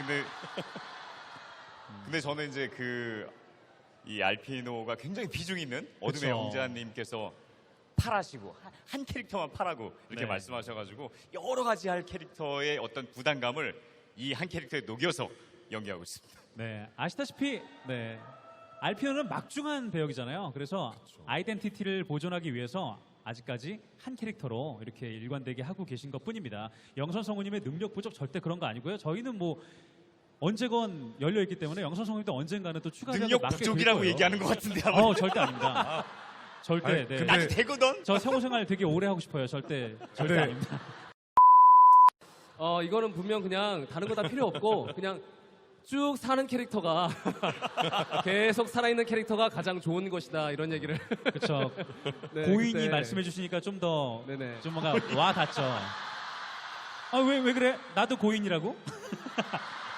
근데 근데 저는 이제 그 이 알피노가 굉장히 비중 있는 어둠의 그쵸. 영자님께서 팔하시고 한, 한 캐릭터만 팔하고 이렇게 네. 말씀하셔가지고 여러 가지 할 캐릭터의 어떤 부담감을 이 한 캐릭터에 녹여서 연기하고 있습니다. 네, 아시다시피 네. 알피오는 막중한 배역이잖아요. 그래서 아이덴티티를 보존하기 위해서 아직까지 한 캐릭터로 이렇게 일관되게 하고 계신 것 뿐입니다. 영선 성우님의 능력 부족 절대 그런 거 아니고요. 저희는 뭐 언제건 열려 있기 때문에 영선 성우님도 언젠가는 또 추가 능력 부족이라고 얘기하는 것 같은데 아마 어, 절대 아닙니다. 절대. 아니, 네. 근데- 나도 되거든. 저 성우 생활 되게 오래 하고 싶어요. 절대 절대 네. 아닙니다. 어, 이거는 분명 그냥 다른 거 다 필요 없고 그냥 쭉 사는 캐릭터가 계속 살아있는 캐릭터가 가장 좋은 것이다 이런 얘기를 그렇죠. 네, 고인이 그때- 말씀해 주시니까 좀 더좀 네네. 뭔가 와 닿죠. 아왜왜 그래? 나도 고인이라고?